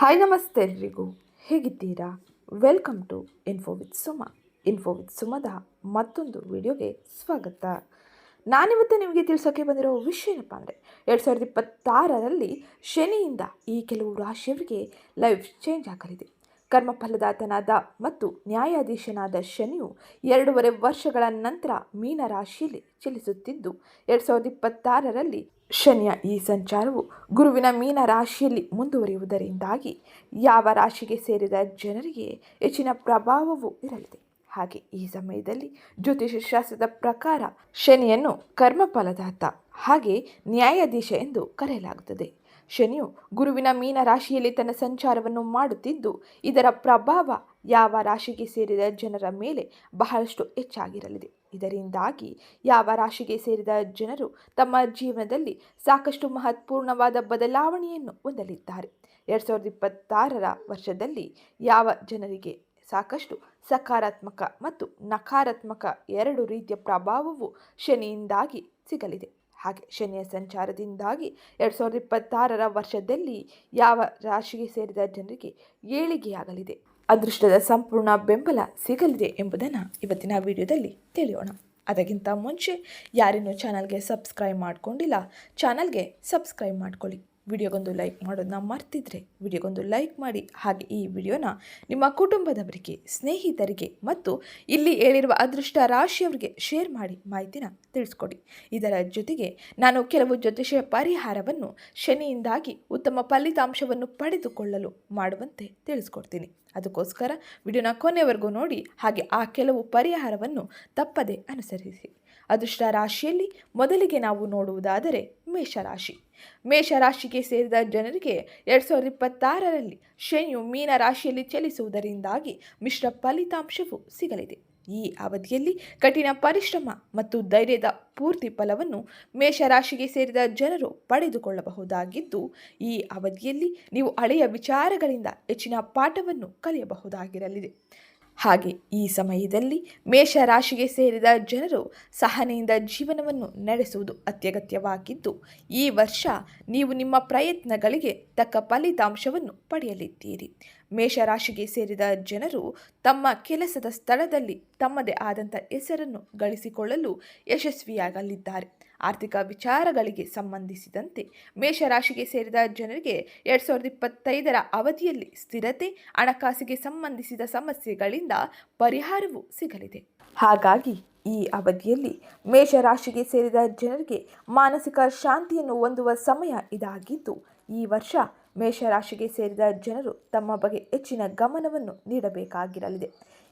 Hi ನಮಸ್ತೆ ಎಲ್ರಿಗೂ. ಹೇಗಿದ್ದೀರಾ? Welcome to info with Suma info with ಸುಮದ ಮತ್ತೊಂದು ವಿಡಿಯೋಗೆ ಸ್ವಾಗತ. ನಾನಿವತ್ತು ನಿಮಗೆ ತಿಳಿಸೋಕೆ ಬಂದಿರೋ ವಿಷಯ ಏನಪ್ಪ ಅಂದರೆ, ಎರಡು ಸಾವಿರದ ಇಪ್ಪತ್ತಾರರಲ್ಲಿ ಶನಿಯಿಂದ ಈ ಕೆಲವು ರಾಶಿಯವರಿಗೆ ಲೈಫ್ ಚೇಂಜ್ ಆಗಲಿದೆ. ಕರ್ಮಫಲದಾತನಾದ ಮತ್ತು ನ್ಯಾಯಾಧೀಶನಾದ ಶನಿಯು ಎರಡೂವರೆ ವರ್ಷಗಳ ನಂತರ ಮೀನ ರಾಶಿಯಲ್ಲಿ ಚಲಿಸುತ್ತಿದ್ದು, ಎರಡು ಸಾವಿರದ ಇಪ್ಪತ್ತಾರರಲ್ಲಿ ಶನಿಯ ಈ ಸಂಚಾರವು ಗುರುವಿನ ಮೀನ ರಾಶಿಯಲ್ಲಿ ಮುಂದುವರಿಯುವುದರಿಂದಾಗಿ ಯಾವ ರಾಶಿಗೆ ಸೇರಿದ ಜನರಿಗೆ ಹೆಚ್ಚಿನ ಪ್ರಭಾವವೂ ಇರಲಿದೆ. ಹಾಗೆ ಈ ಸಮಯದಲ್ಲಿ ಜ್ಯೋತಿಷ್ಯ ಶಾಸ್ತ್ರದ ಪ್ರಕಾರ ಶನಿಯನ್ನು ಕರ್ಮಫಲದಾತ ಹಾಗೆ ನ್ಯಾಯಾಧೀಶ ಎಂದು ಕರೆಯಲಾಗುತ್ತದೆ. ಶನಿಯು ಗುರುವಿನ ಮೀನ ರಾಶಿಯಲ್ಲಿ ತನ್ನ ಸಂಚಾರವನ್ನು ಮಾಡುತ್ತಿದ್ದು, ಇದರ ಪ್ರಭಾವ ಯಾವ ರಾಶಿಗೆ ಸೇರಿದ ಜನರ ಮೇಲೆ ಬಹಳಷ್ಟು ಹೆಚ್ಚಾಗಿರಲಿದೆ. ಇದರಿಂದಾಗಿ ಯಾವ ರಾಶಿಗೆ ಸೇರಿದ ಜನರು ತಮ್ಮ ಜೀವನದಲ್ಲಿ ಸಾಕಷ್ಟು ಮಹತ್ವಪೂರ್ಣವಾದ ಬದಲಾವಣೆಯನ್ನು ಹೊಂದಲಿದ್ದಾರೆ. ಎರಡು ಸಾವಿರದ ಇಪ್ಪತ್ತಾರರ ವರ್ಷದಲ್ಲಿ ಯಾವ ಜನರಿಗೆ ಸಾಕಷ್ಟು ಸಕಾರಾತ್ಮಕ ಮತ್ತು ನಕಾರಾತ್ಮಕ ಎರಡು ರೀತಿಯ ಪ್ರಭಾವವು ಶನಿಯಿಂದಾಗಿ ಸಿಗಲಿದೆ. ಹಾಗೆ ಶನಿಯ ಸಂಚಾರದಿಂದಾಗಿ ಎರಡು ಸಾವಿರದ ಇಪ್ಪತ್ತಾರರ ವರ್ಷದಲ್ಲಿ ಯಾವ ರಾಶಿಗೆ ಸೇರಿದ ಜನರಿಗೆ ಏಳಿಗೆಯಾಗಲಿದೆ? ಅದೃಷ್ಟದ ಸಂಪೂರ್ಣ ಬೆಂಬಲ ಸಿಗಲಿದೆ ಎಂಬುದನ್ನು ಇವತ್ತಿನ ವಿಡಿಯೋದಲ್ಲಿ ತಿಳಿಯೋಣ. ಅದಕ್ಕಿಂತ ಮುಂಚೆ ಯಾರಿನ್ನೂ ಚಾನಲ್ಗೆ ಸಬ್ಸ್ಕ್ರೈಬ್ ಮಾಡಿಕೊಂಡಿಲ್ಲ, ಚಾನಲ್ಗೆ ಸಬ್ಸ್ಕ್ರೈಬ್ ಮಾಡ್ಕೊಳ್ಳಿ. ವಿಡಿಯೋಗೊಂದು ಲೈಕ್ ಮಾಡೋದನ್ನ ಮರ್ತಿದ್ರೆ ವಿಡಿಯೋಗೊಂದು ಲೈಕ್ ಮಾಡಿ. ಹಾಗೆ ಈ ವಿಡಿಯೋನ ನಿಮ್ಮ ಕುಟುಂಬದವರಿಗೆ, ಸ್ನೇಹಿತರಿಗೆ ಮತ್ತು ಇಲ್ಲಿ ಹೇಳಿರುವ ಅದೃಷ್ಟ ರಾಶಿಯವರಿಗೆ ಶೇರ್ ಮಾಡಿ ಮಾಹಿತಿನ ತಿಳಿಸ್ಕೊಡಿ. ಇದರ ಜೊತೆಗೆ ನಾನು ಕೆಲವು ಜ್ಯೋತಿಷ ಪರಿಹಾರವನ್ನು ಶನಿಯಿಂದಾಗಿ ಉತ್ತಮ ಫಲಿತಾಂಶವನ್ನು ಪಡೆದುಕೊಳ್ಳಲು ಮಾಡುವಂತೆ ತಿಳಿಸ್ಕೊಡ್ತೀನಿ. ಅದಕ್ಕೋಸ್ಕರ ವಿಡಿಯೋನ ಕೊನೆವರೆಗೂ ನೋಡಿ. ಹಾಗೆ ಆ ಕೆಲವು ಪರಿಹಾರವನ್ನು ತಪ್ಪದೆ ಅನುಸರಿಸಿ. ಅದೃಷ್ಟ ರಾಶಿಯಲ್ಲಿ ಮೊದಲಿಗೆ ನಾವು ನೋಡುವುದಾದರೆ ಮೇಷರಾಶಿ. ಮೇಷರಾಶಿಗೆ ಸೇರಿದ ಜನರಿಗೆ ಎರಡು ಸಾವಿರದ ಇಪ್ಪತ್ತಾರರಲ್ಲಿ ಶನಿಯು ಮೀನ ರಾಶಿಯಲ್ಲಿ ಚಲಿಸುವುದರಿಂದಾಗಿ ಮಿಶ್ರ ಫಲಿತಾಂಶವು ಸಿಗಲಿದೆ. ಈ ಅವಧಿಯಲ್ಲಿ ಕಠಿಣ ಪರಿಶ್ರಮ ಮತ್ತು ಧೈರ್ಯದ ಪೂರ್ತಿ ಫಲವನ್ನು ಮೇಷರಾಶಿಗೆ ಸೇರಿದ ಜನರು ಪಡೆದುಕೊಳ್ಳಬಹುದಾಗಿದ್ದು, ಈ ಅವಧಿಯಲ್ಲಿ ನೀವು ಹಳೆಯ ವಿಚಾರಗಳಿಂದ ಹೆಚ್ಚಿನ ಪಾಠವನ್ನು ಕಲಿಯಬಹುದಾಗಿರಲಿದೆ. ಹಾಗೆ ಈ ಸಮಯದಲ್ಲಿ ಮೇಷರಾಶಿಗೆ ಸೇರಿದ ಜನರು ಸಹನೆಯಿಂದ ಜೀವನವನ್ನು ನಡೆಸುವುದು ಅತ್ಯಗತ್ಯವಾಗಿದ್ದು, ಈ ವರ್ಷ ನೀವು ನಿಮ್ಮ ಪ್ರಯತ್ನಗಳಿಗೆ ತಕ್ಕ ಫಲಿತಾಂಶವನ್ನು ಪಡೆಯಲಿದ್ದೀರಿ. ಮೇಷರಾಶಿಗೆ ಸೇರಿದ ಜನರು ತಮ್ಮ ಕೆಲಸದ ಸ್ಥಳದಲ್ಲಿ ತಮ್ಮದೇ ಆದಂಥ ಹೆಸರನ್ನು ಗಳಿಸಿಕೊಳ್ಳಲು ಯಶಸ್ವಿಯಾಗಲಿದ್ದಾರೆ. ಆರ್ಥಿಕ ವಿಚಾರಗಳಿಗೆ ಸಂಬಂಧಿಸಿದಂತೆ ಮೇಷರಾಶಿಗೆ ಸೇರಿದ ಜನರಿಗೆ ಎರಡು ಸಾವಿರದ ಇಪ್ಪತ್ತೈದರ ಅವಧಿಯಲ್ಲಿ ಸ್ಥಿರತೆ, ಹಣಕಾಸಿಗೆ ಸಂಬಂಧಿಸಿದ ಸಮಸ್ಯೆಗಳಿಂದ ಪರಿಹಾರವೂ ಸಿಗಲಿದೆ. ಹಾಗಾಗಿ ಈ ಅವಧಿಯಲ್ಲಿ ಮೇಷರಾಶಿಗೆ ಸೇರಿದ ಜನರಿಗೆ ಮಾನಸಿಕ ಶಾಂತಿಯನ್ನು ಹೊಂದುವ ಸಮಯ ಇದಾಗಿದ್ದು, ಈ ವರ್ಷ ಮೇಷರಾಶಿಗೆ ಸೇರಿದ ಜನರು ತಮ್ಮ ಬಗ್ಗೆ ಹೆಚ್ಚಿನ ಗಮನವನ್ನು ನೀಡಬೇಕಾಗಿರಲಿದೆ.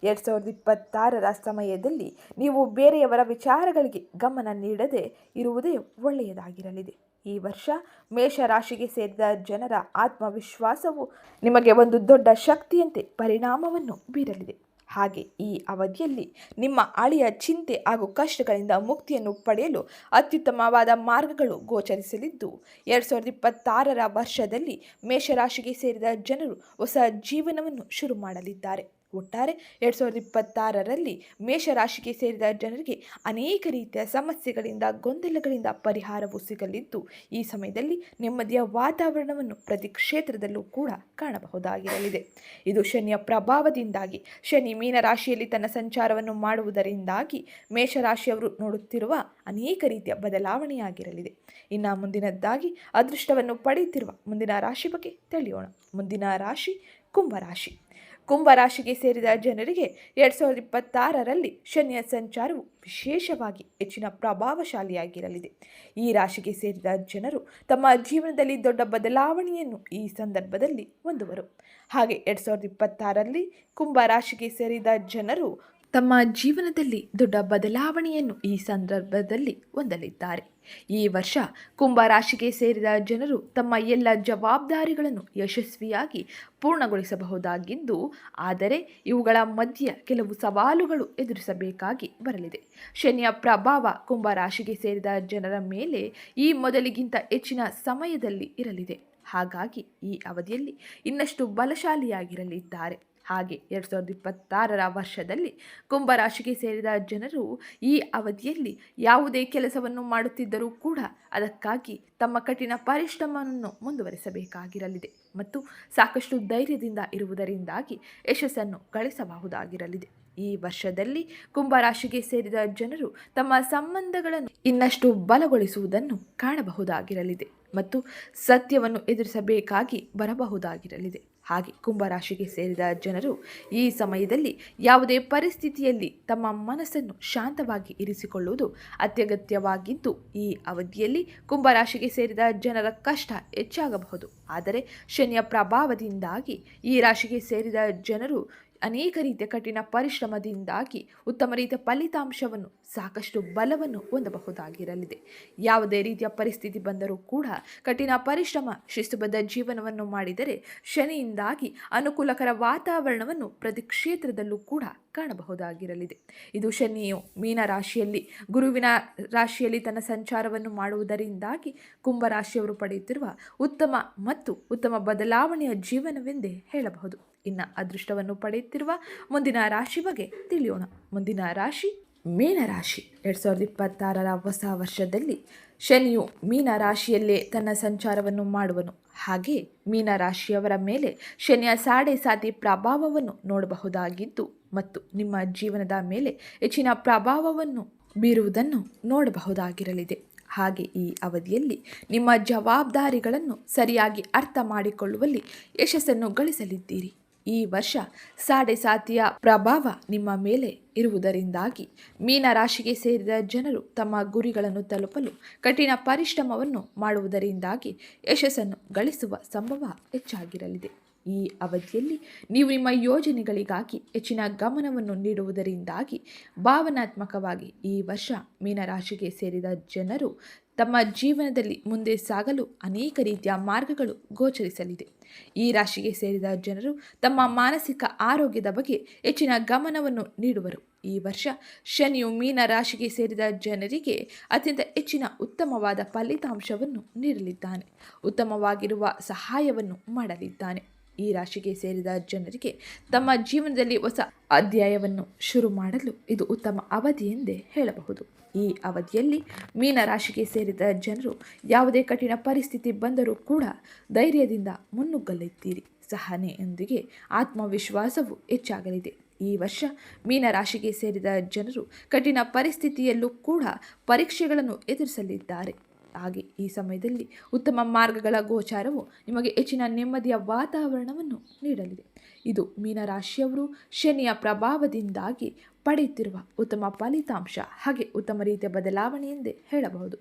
ಎರಡು ಸಾವಿರದ ಇಪ್ಪತ್ತಾರರ ಸಮಯದಲ್ಲಿ ನೀವು ಬೇರೆಯವರ ವಿಚಾರಗಳಿಗೆ ಗಮನ ನೀಡದೆ ಇರುವುದೇ ಒಳ್ಳೆಯದಾಗಿರಲಿದೆ. ಈ ವರ್ಷ ಮೇಷರಾಶಿಗೆ ಸೇರಿದ ಜನರ ಆತ್ಮವಿಶ್ವಾಸವು ನಿಮಗೆ ಒಂದು ದೊಡ್ಡ ಶಕ್ತಿಯಂತೆ ಪರಿಣಾಮವನ್ನು ಬೀರಲಿದೆ. ಹಾಗೆ ಈ ಅವಧಿಯಲ್ಲಿ ನಿಮ್ಮ ಅಳಿಯ ಚಿಂತೆ ಹಾಗೂ ಕಷ್ಟಗಳಿಂದ ಮುಕ್ತಿಯನ್ನು ಪಡೆಯಲು ಅತ್ಯುತ್ತಮವಾದ ಮಾರ್ಗಗಳು ಗೋಚರಿಸಲಿದ್ದು, ಎರಡು ಸಾವಿರದ ಇಪ್ಪತ್ತಾರರ ವರ್ಷದಲ್ಲಿ ಮೇಷರಾಶಿಗೆ ಸೇರಿದ ಜನರು ಹೊಸ ಜೀವನವನ್ನು ಶುರು ಮಾಡಲಿದ್ದಾರೆ. ಒಟ್ಟಾರೆ ಎರಡು ಸಾವಿರದ ಇಪ್ಪತ್ತಾರರಲ್ಲಿ ಮೇಷರಾಶಿಗೆ ಸೇರಿದ ಜನರಿಗೆ ಅನೇಕ ರೀತಿಯ ಸಮಸ್ಯೆಗಳಿಂದ, ಗೊಂದಲಗಳಿಂದ ಪರಿಹಾರವು ಸಿಗಲಿದ್ದು, ಈ ಸಮಯದಲ್ಲಿ ನೆಮ್ಮದಿಯ ವಾತಾವರಣವನ್ನು ಪ್ರತಿ ಕ್ಷೇತ್ರದಲ್ಲೂ ಕೂಡ ಕಾಣಬಹುದಾಗಿರಲಿದೆ. ಇದು ಶನಿಯ ಪ್ರಭಾವದಿಂದಾಗಿ, ಶನಿ ಮೀನರಾಶಿಯಲ್ಲಿ ತನ್ನ ಸಂಚಾರವನ್ನು ಮಾಡುವುದರಿಂದಾಗಿ ಮೇಷರಾಶಿಯವರು ನೋಡುತ್ತಿರುವ ಅನೇಕ ರೀತಿಯ ಬದಲಾವಣೆಯಾಗಿರಲಿದೆ. ಇನ್ನು ಮುಂದಿನದ್ದಾಗಿ, ಅದೃಷ್ಟವನ್ನು ಪಡೆಯುತ್ತಿರುವ ಮುಂದಿನ ರಾಶಿ ಬಗ್ಗೆ ತಿಳಿಯೋಣ. ಮುಂದಿನ ರಾಶಿ ಕುಂಭರಾಶಿ. ಕುಂಭರಾಶಿಗೆ ಸೇರಿದ ಜನರಿಗೆ ಎರಡು ಸಾವಿರದ ಇಪ್ಪತ್ತಾರರಲ್ಲಿ ಶನಿಯ ಸಂಚಾರವು ವಿಶೇಷವಾಗಿ ಹೆಚ್ಚಿನ ಪ್ರಭಾವಶಾಲಿಯಾಗಿರಲಿದೆ. ಈ ರಾಶಿಗೆ ಸೇರಿದ ಜನರು ತಮ್ಮ ಜೀವನದಲ್ಲಿ ದೊಡ್ಡ ಬದಲಾವಣೆಯನ್ನು ಈ ಸಂದರ್ಭದಲ್ಲಿ ಹೊಂದುವರು. ಹಾಗೆ ಎರಡು ಸಾವಿರದ ಇಪ್ಪತ್ತಾರರಲ್ಲಿ ಕುಂಭರಾಶಿಗೆ ಸೇರಿದ ಜನರು ತಮ್ಮ ಜೀವನದಲ್ಲಿ ದೊಡ್ಡ ಬದಲಾವಣೆಯನ್ನು ಈ ಸಂದರ್ಭದಲ್ಲಿ ಹೊಂದಲಿದ್ದಾರೆ. ಈ ವರ್ಷ ಕುಂಭರಾಶಿಗೆ ಸೇರಿದ ಜನರು ತಮ್ಮ ಎಲ್ಲ ಜವಾಬ್ದಾರಿಗಳನ್ನು ಯಶಸ್ವಿಯಾಗಿ ಪೂರ್ಣಗೊಳಿಸಬಹುದಾಗಿದ್ದು, ಆದರೆ ಇವುಗಳ ಮಧ್ಯೆ ಕೆಲವು ಸವಾಲುಗಳು ಎದುರಿಸಬೇಕಾಗಿ ಬರಲಿದೆ. ಶನಿಯ ಪ್ರಭಾವ ಕುಂಭರಾಶಿಗೆ ಸೇರಿದ ಜನರ ಮೇಲೆ ಈ ಮೊದಲಿಗಿಂತ ಹೆಚ್ಚಿನ ಸಮಯದಲ್ಲಿ ಇರಲಿದೆ. ಹಾಗಾಗಿ ಈ ಅವಧಿಯಲ್ಲಿ ಇನ್ನಷ್ಟು ಬಲಶಾಲಿಯಾಗಿರಲಿದ್ದಾರೆ. ಹಾಗೆ ಎರಡು ಸಾವಿರದ ಇಪ್ಪತ್ತಾರರ ವರ್ಷದಲ್ಲಿ ಕುಂಭರಾಶಿಗೆ ಸೇರಿದ ಜನರು ಈ ಅವಧಿಯಲ್ಲಿ ಯಾವುದೇ ಕೆಲಸವನ್ನು ಮಾಡುತ್ತಿದ್ದರೂ ಕೂಡ ಅದಕ್ಕಾಗಿ ತಮ್ಮ ಕಠಿಣ ಪರಿಶ್ರಮವನ್ನು ಮುಂದುವರಿಸಬೇಕಾಗಿರಲಿದೆ ಮತ್ತು ಸಾಕಷ್ಟು ಧೈರ್ಯದಿಂದ ಇರುವುದರಿಂದಾಗಿ ಯಶಸ್ಸನ್ನು ಗಳಿಸಬಹುದಾಗಿರಲಿದೆ. ಈ ವರ್ಷದಲ್ಲಿ ಕುಂಭರಾಶಿಗೆ ಸೇರಿದ ಜನರು ತಮ್ಮ ಸಂಬಂಧಗಳನ್ನು ಇನ್ನಷ್ಟು ಬಲಗೊಳಿಸುವುದನ್ನು ಕಾಣಬಹುದಾಗಿರಲಿದೆ ಮತ್ತು ಸತ್ಯವನ್ನು ಎದುರಿಸಬೇಕಾಗಿ ಬರಬಹುದಾಗಿರಲಿದೆ. ಹಾಗೆ ಕುಂಭರಾಶಿಗೆ ಸೇರಿದ ಜನರು ಈ ಸಮಯದಲ್ಲಿ ಯಾವುದೇ ಪರಿಸ್ಥಿತಿಯಲ್ಲಿ ತಮ್ಮ ಮನಸ್ಸನ್ನು ಶಾಂತವಾಗಿ ಇರಿಸಿಕೊಳ್ಳುವುದು ಅತ್ಯಗತ್ಯವಾಗಿದ್ದು, ಈ ಅವಧಿಯಲ್ಲಿ ಕುಂಭರಾಶಿಗೆ ಸೇರಿದ ಜನರ ಕಷ್ಟ ಹೆಚ್ಚಾಗಬಹುದು. ಆದರೆ ಶನಿಯ ಪ್ರಭಾವದಿಂದಾಗಿ ಈ ರಾಶಿಗೆ ಸೇರಿದ ಜನರು ಅನೇಕ ರೀತಿಯ ಕಠಿಣ ಪರಿಶ್ರಮದಿಂದಾಗಿ ಉತ್ತಮ ರೀತಿಯ ಫಲಿತಾಂಶವನ್ನು, ಸಾಕಷ್ಟು ಬಲವನ್ನು ಹೊಂದಬಹುದಾಗಿರಲಿದೆ. ಯಾವುದೇ ರೀತಿಯ ಪರಿಸ್ಥಿತಿ ಬಂದರೂ ಕೂಡ ಕಠಿಣ ಪರಿಶ್ರಮ, ಶಿಸ್ತುಬದ್ಧ ಜೀವನವನ್ನು ಮಾಡಿದರೆ ಶನಿಯಿಂದಾಗಿ ಅನುಕೂಲಕರ ವಾತಾವರಣವನ್ನು ಪ್ರತಿ ಕ್ಷೇತ್ರದಲ್ಲೂ ಕೂಡ ಕಾಣಬಹುದಾಗಿರಲಿದೆ. ಇದು ಶನಿಯು ಮೀನ ರಾಶಿಯಲ್ಲಿ ಗುರುವಿನ ರಾಶಿಯಲ್ಲಿ ತನ್ನ ಸಂಚಾರವನ್ನು ಮಾಡುವುದರಿಂದಾಗಿ ಕುಂಭರಾಶಿಯವರು ಪಡೆಯುತ್ತಿರುವ ಉತ್ತಮ ಮತ್ತು ಉತ್ತಮ ಬದಲಾವಣೆಯ ಜೀವನವೆಂದೇ ಹೇಳಬಹುದು. ಇನ್ನು ಅದೃಷ್ಟವನ್ನು ಪಡೆಯುತ್ತಿರುವ ಮುಂದಿನ ರಾಶಿ ಬಗ್ಗೆ ತಿಳಿಯೋಣ. ಮುಂದಿನ ರಾಶಿ ಮೀನರಾಶಿ ಎರಡು ಸಾವಿರದ ಇಪ್ಪತ್ತಾರರ ಹೊಸ ವರ್ಷದಲ್ಲಿ ಶನಿಯು ಮೀನ ರಾಶಿಯಲ್ಲೇ ತನ್ನ ಸಂಚಾರವನ್ನು ಮಾಡುವನು. ಹಾಗೆ ಮೀನ ರಾಶಿಯವರ ಮೇಲೆ ಶನಿಯ ಸಾಡೆ ಸಾತಿ ಪ್ರಭಾವವನ್ನು ನೋಡಬಹುದಾಗಿದ್ದು ಮತ್ತು ನಿಮ್ಮ ಜೀವನದ ಮೇಲೆ ಹೆಚ್ಚಿನ ಪ್ರಭಾವವನ್ನು ಬೀರುವುದನ್ನು ನೋಡಬಹುದಾಗಿರಲಿದೆ. ಹಾಗೆ ಈ ಅವಧಿಯಲ್ಲಿ ನಿಮ್ಮ ಜವಾಬ್ದಾರಿಗಳನ್ನು ಸರಿಯಾಗಿ ಅರ್ಥ ಮಾಡಿಕೊಳ್ಳುವಲ್ಲಿ ಯಶಸ್ಸನ್ನು ಗಳಿಸಲಿದ್ದೀರಿ. ಈ ವರ್ಷ ಸಾಡೆ ಸಾತಿಯ ಪ್ರಭಾವ ನಿಮ್ಮ ಮೇಲೆ ಇರುವುದರಿಂದಾಗಿ ಮೀನ ರಾಶಿಗೆ ಸೇರಿದ ಜನರು ತಮ್ಮ ಗುರಿಗಳನ್ನು ತಲುಪಲು ಕಠಿಣ ಪರಿಶ್ರಮವನ್ನು ಮಾಡುವುದರಿಂದಾಗಿ ಯಶಸ್ಸನ್ನು ಗಳಿಸುವ ಸಂಭವ ಹೆಚ್ಚಾಗಿರಲಿದೆ. ಈ ಅವಧಿಯಲ್ಲಿ ನೀವು ನಿಮ್ಮ ಯೋಜನೆಗಳಿಗಾಗಿ ಹೆಚ್ಚಿನ ಗಮನವನ್ನು ನೀಡುವುದರಿಂದಾಗಿ ಭಾವನಾತ್ಮಕವಾಗಿ ಈ ವರ್ಷ ಮೀನರಾಶಿಗೆ ಸೇರಿದ ಜನರು ತಮ್ಮ ಜೀವನದಲ್ಲಿ ಮುಂದೆ ಸಾಗಲು ಅನೇಕ ರೀತಿಯ ಮಾರ್ಗಗಳು ಗೋಚರಿಸಲಿದೆ. ಈ ರಾಶಿಗೆ ಸೇರಿದ ಜನರು ತಮ್ಮ ಮಾನಸಿಕ ಆರೋಗ್ಯದ ಬಗ್ಗೆ ಹೆಚ್ಚಿನ ಗಮನವನ್ನು ನೀಡುವರು. ಈ ವರ್ಷ ಶನಿಯು ಮೀನ ರಾಶಿಗೆ ಸೇರಿದ ಜನರಿಗೆ ಅತ್ಯಂತ ಹೆಚ್ಚಿನ ಉತ್ತಮವಾದ ಫಲಿತಾಂಶವನ್ನು ನೀಡಲಿದ್ದಾನೆ. ಉತ್ತಮವಾಗಿರುವ ಸಹಾಯವನ್ನು ಮಾಡಲಿದ್ದಾನೆ. ಈ ರಾಶಿಗೆ ಸೇರಿದ ಜನರಿಗೆ ತಮ್ಮ ಜೀವನದಲ್ಲಿ ಹೊಸ ಅಧ್ಯಾಯವನ್ನು ಶುರು ಮಾಡಲು ಇದು ಉತ್ತಮ ಅವಧಿ ಎಂದೇ ಹೇಳಬಹುದು. ಈ ಅವಧಿಯಲ್ಲಿ ಮೀನ ರಾಶಿಗೆ ಸೇರಿದ ಜನರು ಯಾವುದೇ ಕಠಿಣ ಪರಿಸ್ಥಿತಿ ಬಂದರೂ ಕೂಡ ಧೈರ್ಯದಿಂದ ಮುನ್ನುಗ್ಗಲಿದ್ದೀರಿ. ಸಹನೆಯೊಂದಿಗೆ ಆತ್ಮವಿಶ್ವಾಸವು ಹೆಚ್ಚಾಗಲಿದೆ. ಈ ವರ್ಷ ಮೀನ ರಾಶಿಗೆ ಸೇರಿದ ಜನರು ಕಠಿಣ ಪರಿಸ್ಥಿತಿಯಲ್ಲೂ ಕೂಡ ಪರೀಕ್ಷೆಗಳನ್ನು ಎದುರಿಸಲಿದ್ದಾರೆ. ಹಾಗೆ ಈ ಸಮಯದಲ್ಲಿ ಉತ್ತಮ ಮಾರ್ಗಗಳ ಗೋಚಾರವು ನಿಮಗೆ ಹೆಚ್ಚಿನ ನೆಮ್ಮದಿಯ ವಾತಾವರಣವನ್ನು ನೀಡಲಿದೆ. ಇದು ಮೀನರಾಶಿಯವರು ಶನಿಯ ಪ್ರಭಾವದಿಂದಾಗಿ ಪಡೆಯುತ್ತಿರುವ ಉತ್ತಮ ಫಲಿತಾಂಶ ಹಾಗೆ ಉತ್ತಮ ರೀತಿಯ ಬದಲಾವಣೆ ಎಂದೇ ಹೇಳಬಹುದು.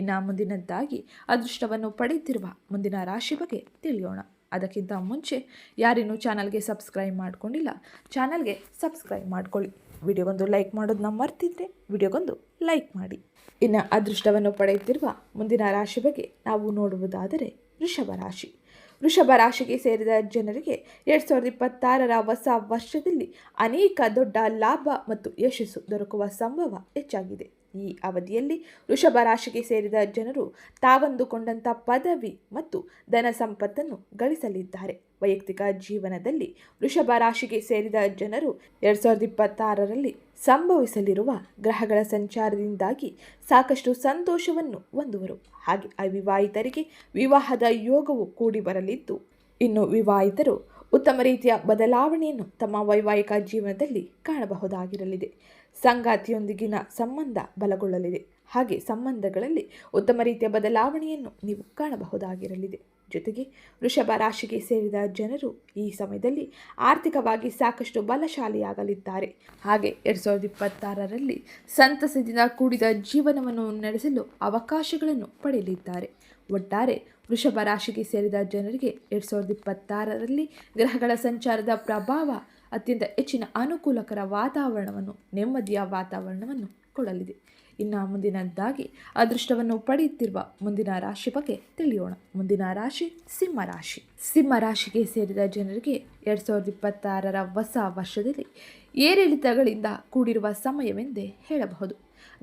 ಇನ್ನು ಮುಂದಿನದ್ದಾಗಿ ಅದೃಷ್ಟವನ್ನು ಪಡೆಯುತ್ತಿರುವ ಮುಂದಿನ ರಾಶಿ ಬಗ್ಗೆ ತಿಳಿಯೋಣ. ಅದಕ್ಕಿಂತ ಮುಂಚೆ ಯಾರೇನೂ ಚಾನಲ್ಗೆ ಸಬ್ಸ್ಕ್ರೈಬ್ ಮಾಡಿಕೊಂಡಿಲ್ಲ, ಚಾನಲ್ಗೆ ಸಬ್ಸ್ಕ್ರೈಬ್ ಮಾಡ್ಕೊಳ್ಳಿ. ವಿಡಿಯೋಗೊಂದು ಲೈಕ್ ಮಾಡೋದನ್ನ ಮರ್ತಿದ್ರೆ ವಿಡಿಯೋಗೊಂದು ಲೈಕ್ ಮಾಡಿ. ಇನ್ನು ಅದೃಷ್ಟವನ್ನು ಪಡೆಯುತ್ತಿರುವ ಮುಂದಿನ ರಾಶಿ ಬಗ್ಗೆ ನಾವು ನೋಡುವುದಾದರೆ ವೃಷಭ ರಾಶಿ. ವೃಷಭ ರಾಶಿಗೆ ಸೇರಿದ ಜನರಿಗೆ ಎರಡು ಸಾವಿರದ ಇಪ್ಪತ್ತಾರರ ಹೊಸ ವರ್ಷದಲ್ಲಿ ಅನೇಕ ದೊಡ್ಡ ಲಾಭ ಮತ್ತು ಯಶಸ್ಸು ದೊರಕುವ ಸಂಭವ ಹೆಚ್ಚಾಗಿದೆ. ಈ ಅವಧಿಯಲ್ಲಿ ವೃಷಭ ರಾಶಿಗೆ ಸೇರಿದ ಜನರು ತಾವಂದುಕೊಂಡಂಥ ಪದವಿ ಮತ್ತು ಧನ ಸಂಪತ್ತನ್ನು ಗಳಿಸಲಿದ್ದಾರೆ. ವೈಯಕ್ತಿಕ ಜೀವನದಲ್ಲಿ ವೃಷಭ ರಾಶಿಗೆ ಸೇರಿದ ಜನರು ಎರಡು ಸಾವಿರದ ಇಪ್ಪತ್ತಾರರಲ್ಲಿ ಸಂಭವಿಸಲಿರುವ ಗ್ರಹಗಳ ಸಂಚಾರದಿಂದಾಗಿ ಸಾಕಷ್ಟು ಸಂತೋಷವನ್ನು ಹೊಂದುವರು. ಹಾಗೆ ಅವಿವಾಹಿತರಿಗೆ ವಿವಾಹದ ಯೋಗವು ಕೂಡಿ ಬರಲಿದ್ದು, ಇನ್ನು ವಿವಾಹಿತರು ಉತ್ತಮ ರೀತಿಯ ಬದಲಾವಣೆಯನ್ನು ತಮ್ಮ ವೈವಾಹಿಕ ಜೀವನದಲ್ಲಿ ಕಾಣಬಹುದಾಗಿರಲಿದೆ. ಸಂಗಾತಿಯೊಂದಿಗಿನ ಸಂಬಂಧ ಬಲಗೊಳ್ಳಲಿದೆ. ಹಾಗೆ ಸಂಬಂಧಗಳಲ್ಲಿ ಉತ್ತಮ ರೀತಿಯ ಬದಲಾವಣೆಯನ್ನು ನೀವು ಕಾಣಬಹುದಾಗಿರಲಿದೆ. ಜೊತೆಗೆ ವೃಷಭ ರಾಶಿಗೆ ಸೇರಿದ ಜನರು ಈ ಸಮಯದಲ್ಲಿ ಆರ್ಥಿಕವಾಗಿ ಸಾಕಷ್ಟು ಬಲಶಾಲಿಯಾಗಲಿದ್ದಾರೆ. ಹಾಗೆ ಎರಡು ಸಾವಿರದ ಇಪ್ಪತ್ತಾರರಲ್ಲಿ ಸಂತಸದಿಂದ ಕೂಡಿದ ಜೀವನವನ್ನು ನಡೆಸಲು ಅವಕಾಶಗಳನ್ನು ಪಡೆಯಲಿದ್ದಾರೆ. ಒಟ್ಟಾರೆ ವೃಷಭ ರಾಶಿಗೆ ಸೇರಿದ ಜನರಿಗೆ ಎರಡು ಸಾವಿರದ ಇಪ್ಪತ್ತಾರರಲ್ಲಿ ಗ್ರಹಗಳ ಸಂಚಾರದ ಪ್ರಭಾವ ಅತ್ಯಂತ ಹೆಚ್ಚಿನ ಅನುಕೂಲಕರ ವಾತಾವರಣವನ್ನು, ನೆಮ್ಮದಿಯ ವಾತಾವರಣವನ್ನು ಕೊಡಲಿದೆ. ಇನ್ನು ಮುಂದಿನದ್ದಾಗಿ ಅದೃಷ್ಟವನ್ನು ಪಡೆಯುತ್ತಿರುವ ಮುಂದಿನ ರಾಶಿ ಬಗ್ಗೆ ತಿಳಿಯೋಣ. ಮುಂದಿನ ರಾಶಿ ಸಿಂಹ ರಾಶಿ. ಸಿಂಹ ರಾಶಿಗೆ ಸೇರಿದ ಜನರಿಗೆ ಎರಡು ಸಾವಿರದ ಇಪ್ಪತ್ತಾರರ ಹೊಸ ವರ್ಷದಲ್ಲಿ ಏರಿಳಿತಗಳಿಂದ ಕೂಡಿರುವ ಸಮಯವೆಂದೇ ಹೇಳಬಹುದು.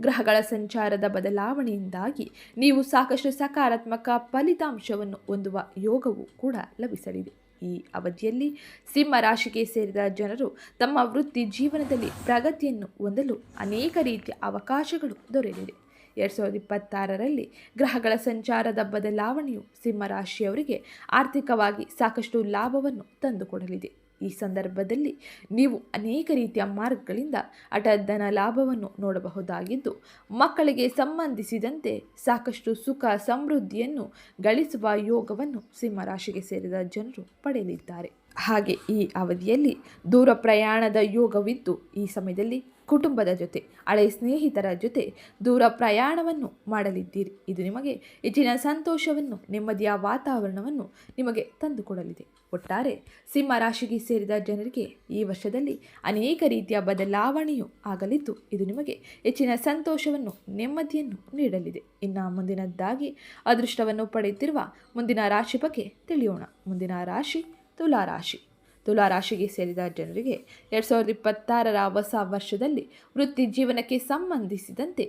ಗ್ರಹಗಳ ಸಂಚಾರದ ಬದಲಾವಣೆಯಿಂದಾಗಿ ನೀವು ಸಾಕಷ್ಟು ಸಕಾರಾತ್ಮಕ ಫಲಿತಾಂಶವನ್ನು ಹೊಂದುವ ಯೋಗವು ಕೂಡ ಲಭಿಸಲಿದೆ. ಈ ಅವಧಿಯಲ್ಲಿ ಸಿಂಹ ರಾಶಿಗೆ ಸೇರಿದ ಜನರು ತಮ್ಮ ವೃತ್ತಿ ಜೀವನದಲ್ಲಿ ಪ್ರಗತಿಯನ್ನು ಹೊಂದಲು ಅನೇಕ ರೀತಿಯ ಅವಕಾಶಗಳು ದೊರೆಯಲಿದೆ. ಎರಡು ಸಾವಿರದ ಇಪ್ಪತ್ತಾರರಲ್ಲಿ ಗ್ರಹಗಳ ಸಂಚಾರದ ಬದಲಾವಣೆಯು ಸಿಂಹರಾಶಿಯವರಿಗೆ ಆರ್ಥಿಕವಾಗಿ ಸಾಕಷ್ಟು ಲಾಭವನ್ನು ತಂದುಕೊಡಲಿದೆ. ಈ ಸಂದರ್ಭದಲ್ಲಿ ನೀವು ಅನೇಕ ರೀತಿಯ ಮಾರ್ಗಗಳಿಂದ ಅಟಧನ ಲಾಭವನ್ನು ನೋಡಬಹುದಾಗಿದ್ದು, ಮಕ್ಕಳಿಗೆ ಸಂಬಂಧಿಸಿದಂತೆ ಸಾಕಷ್ಟು ಸುಖ ಸಮೃದ್ಧಿಯನ್ನು ಗಳಿಸುವ ಯೋಗವನ್ನು ಸಿಂಹರಾಶಿಗೆ ಸೇರಿದ ಜನರು ಪಡೆಯಲಿದ್ದಾರೆ. ಹಾಗೆ ಈ ಅವಧಿಯಲ್ಲಿ ದೂರ ಪ್ರಯಾಣದ ಯೋಗವಿದ್ದು, ಈ ಸಮಯದಲ್ಲಿ ಕುಟುಂಬದ ಜೊತೆ, ಹಳೆ ಸ್ನೇಹಿತರ ಜೊತೆ ದೂರ ಪ್ರಯಾಣವನ್ನು ಮಾಡಲಿದ್ದೀರಿ. ಇದು ನಿಮಗೆ ಹೆಚ್ಚಿನ ಸಂತೋಷವನ್ನು, ನೆಮ್ಮದಿಯ ವಾತಾವರಣವನ್ನು ನಿಮಗೆ ತಂದುಕೊಡಲಿದೆ. ಒಟ್ಟಾರೆ, ಸಿಂಹ ರಾಶಿಗೆ ಸೇರಿದ ಜನರಿಗೆ ಈ ವರ್ಷದಲ್ಲಿ ಅನೇಕ ರೀತಿಯ ಬದಲಾವಣೆಯು ಆಗಲಿದ್ದು, ಇದು ನಿಮಗೆ ಹೆಚ್ಚಿನ ಸಂತೋಷವನ್ನು, ನೆಮ್ಮದಿಯನ್ನು ನೀಡಲಿದೆ. ಇನ್ನು ಮುಂದಿನದ್ದಾಗಿ ಅದೃಷ್ಟವನ್ನು ಪಡೆಯುತ್ತಿರುವ ಮುಂದಿನ ರಾಶಿ ಬಗ್ಗೆ ತಿಳಿಯೋಣ. ಮುಂದಿನ ರಾಶಿ, ತುಲಾ ರಾಶಿ. ತುಲಾ ರಾಶಿಗೆ ಸೇರಿದ ಜನರಿಗೆ ಎರಡು ಸಾವಿರದ ಇಪ್ಪತ್ತಾರರ ಹೊಸ ವರ್ಷದಲ್ಲಿ ವೃತ್ತಿ ಜೀವನಕ್ಕೆ ಸಂಬಂಧಿಸಿದಂತೆ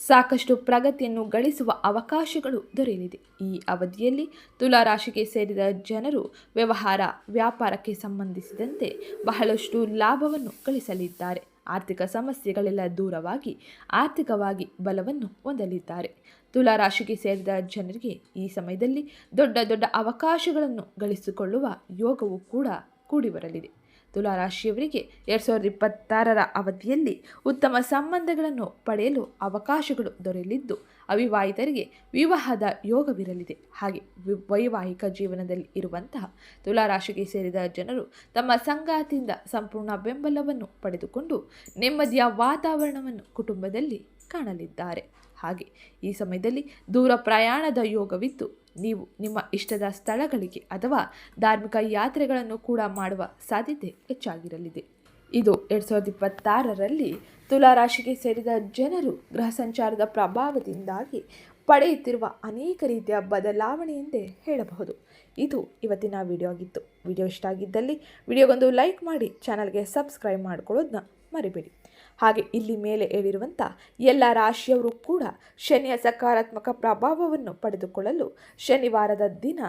ಸಾಕಷ್ಟು ಪ್ರಗತಿಯನ್ನು ಗಳಿಸುವ ಅವಕಾಶಗಳು ದೊರೆಯಲಿದೆ. ಈ ಅವಧಿಯಲ್ಲಿ ತುಲಾ ರಾಶಿಗೆ ಸೇರಿದ ಜನರು ವ್ಯವಹಾರ, ವ್ಯಾಪಾರಕ್ಕೆ ಸಂಬಂಧಿಸಿದಂತೆ ಬಹಳಷ್ಟು ಲಾಭವನ್ನು ಗಳಿಸಲಿದ್ದಾರೆ. ಆರ್ಥಿಕ ಸಮಸ್ಯೆಗಳೆಲ್ಲ ದೂರವಾಗಿ ಆರ್ಥಿಕವಾಗಿ ಬಲವನ್ನು ಹೊಂದಲಿದ್ದಾರೆ. ತುಲಾ ರಾಶಿಗೆ ಸೇರಿದ ಜನರಿಗೆ ಈ ಸಮಯದಲ್ಲಿ ದೊಡ್ಡ ದೊಡ್ಡ ಅವಕಾಶಗಳನ್ನು ಗಳಿಸಿಕೊಳ್ಳುವ ಯೋಗವು ಕೂಡ ಕೂಡಿ ಬರಲಿದೆ ತುಲಾ ರಾಶಿಯವರಿಗೆ ಎರಡು ಸಾವಿರದ ಇಪ್ಪತ್ತಾರರ ಅವಧಿಯಲ್ಲಿ ಉತ್ತಮ ಸಂಬಂಧಗಳನ್ನು ಪಡೆಯಲು ಅವಕಾಶಗಳು ದೊರೆಯಲಿದ್ದು, ಅವಿವಾಹಿತರಿಗೆ ವಿವಾಹದ ಯೋಗವಿರಲಿದೆ. ಹಾಗೆ ವೈವಾಹಿಕ ಜೀವನದಲ್ಲಿ ಇರುವಂತಹ ತುಲಾರಾಶಿಗೆ ಸೇರಿದ ಜನರು ತಮ್ಮ ಸಂಗಾತಿಯಿಂದ ಸಂಪೂರ್ಣ ಬೆಂಬಲವನ್ನು ಪಡೆದುಕೊಂಡು ನೆಮ್ಮದಿಯ ವಾತಾವರಣವನ್ನು ಕುಟುಂಬದಲ್ಲಿ ಕಾಣಲಿದ್ದಾರೆ. ಹಾಗೆ ಈ ಸಮಯದಲ್ಲಿ ದೂರ ಪ್ರಯಾಣದ ಯೋಗವಿದ್ದು ನೀವು ನಿಮ್ಮ ಇಷ್ಟದ ಸ್ಥಳಗಳಿಗೆ ಅಥವಾ ಧಾರ್ಮಿಕ ಯಾತ್ರೆಗಳನ್ನು ಕೂಡ ಮಾಡುವ ಸಾಧ್ಯತೆ ಹೆಚ್ಚಾಗಿರಲಿದೆ. ಇದು ಎರಡು ಸಾವಿರದ ಇಪ್ಪತ್ತಾರರಲ್ಲಿ ತುಲಾ ರಾಶಿಗೆ ಸೇರಿದ ಜನರು ಗೃಹ ಸಂಚಾರದ ಪ್ರಭಾವದಿಂದಾಗಿ ಪಡೆಯುತ್ತಿರುವ ಅನೇಕ ರೀತಿಯ ಬದಲಾವಣೆ ಎಂದೇ ಹೇಳಬಹುದು. ಇದು ಇವತ್ತಿನ ವಿಡಿಯೋ ಆಗಿತ್ತು. ವಿಡಿಯೋ ಇಷ್ಟ ಆಗಿದ್ದಲ್ಲಿ ವಿಡಿಯೋಗೊಂದು ಲೈಕ್ ಮಾಡಿ, ಚಾನಲ್ಗೆ ಸಬ್ಸ್ಕ್ರೈಬ್ ಮಾಡ್ಕೊಳ್ಳೋದನ್ನ ಮರಿಬೇಡಿ. ಹಾಗೆ ಇಲ್ಲಿ ಮೇಲೆ ಹೇಳಿರುವಂಥ ಎಲ್ಲ ರಾಶಿಯವರು ಕೂಡ ಶನಿಯ ಸಕಾರಾತ್ಮಕ ಪ್ರಭಾವವನ್ನು ಪಡೆದುಕೊಳ್ಳಲು ಶನಿವಾರದ ದಿನ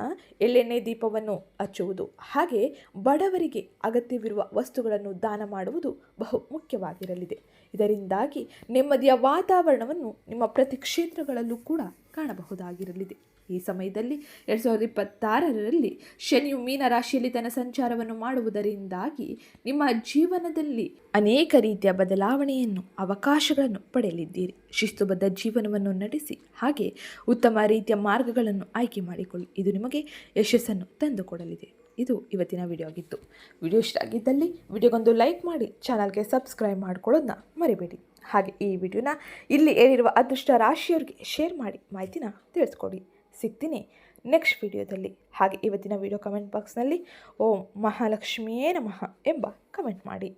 ಎಳ್ಳೆಣ್ಣೆ ದೀಪವನ್ನು ಹಚ್ಚುವುದು. ಹಾಗೆ ಬಡವರಿಗೆ ಅಗತ್ಯವಿರುವ ವಸ್ತುಗಳನ್ನು ದಾನ ಮಾಡುವುದು ಬಹು ಮುಖ್ಯವಾಗಿರಲಿದೆ. ಇದರಿಂದಾಗಿ ನೆಮ್ಮದಿಯ ವಾತಾವರಣವನ್ನು ನಿಮ್ಮ ಪ್ರತಿ ಕ್ಷೇತ್ರಗಳಲ್ಲೂ ಕೂಡ ಕಾಣಬಹುದಾಗಿರಲಿದೆ. ಈ ಸಮಯದಲ್ಲಿ ಎರಡು ಸಾವಿರದ ಇಪ್ಪತ್ತಾರರಲ್ಲಿ ಶನಿಯು ಮೀನ ರಾಶಿಯಲ್ಲಿ ತನ್ನ ಸಂಚಾರವನ್ನು ಮಾಡುವುದರಿಂದಾಗಿ ನಿಮ್ಮ ಜೀವನದಲ್ಲಿ ಅನೇಕ ರೀತಿಯ ಬದಲಾವಣೆಯನ್ನು, ಅವಕಾಶಗಳನ್ನು ಪಡೆಯಲಿದ್ದೀರಿ. ಶಿಸ್ತುಬದ್ಧ ಜೀವನವನ್ನು ನಡೆಸಿ, ಹಾಗೆ ಉತ್ತಮ ರೀತಿಯ ಮಾರ್ಗಗಳನ್ನು ಆಯ್ಕೆ ಮಾಡಿಕೊಳ್ಳಿ. ಇದು ನಿಮಗೆ ಯಶಸ್ಸನ್ನು ತಂದುಕೊಡಲಿದೆ. ಇದು ಇವತ್ತಿನ ವಿಡಿಯೋ ಆಗಿತ್ತು ವಿಡಿಯೋ ಇಷ್ಟ ಆಗಿದ್ದಲ್ಲಿ ವಿಡಿಯೋಗೊಂದು ಲೈಕ್ ಮಾಡಿ, ಚಾನಲ್ಗೆ ಸಬ್ಸ್ಕ್ರೈಬ್ ಮಾಡ್ಕೊಳ್ಳೋದನ್ನ ಮರಿಬೇಡಿ. ಹಾಗೆ ಈ ವಿಡಿಯೋನ ಇಲ್ಲಿ ಏರಿರುವ ಅದೃಷ್ಟ ರಾಶಿಯವರಿಗೆ ಶೇರ್ ಮಾಡಿ, ಮಾಹಿತಿನ ತಿಳಿಸ್ಕೊಡಿ. ಸಿಗ್ತೀನಿ ನೆಕ್ಸ್ಟ್ ವಿಡಿಯೋದಲ್ಲಿ. ಹಾಗೆ ಇವತ್ತಿನ ವಿಡಿಯೋ ಕಮೆಂಟ್ ಬಾಕ್ಸ್ನಲ್ಲಿ ಓಂ ಮಹಾಲಕ್ಷ್ಮಿಯೇ ನಮಃ ಎಂಬ ಕಮೆಂಟ್ ಮಾಡಿ.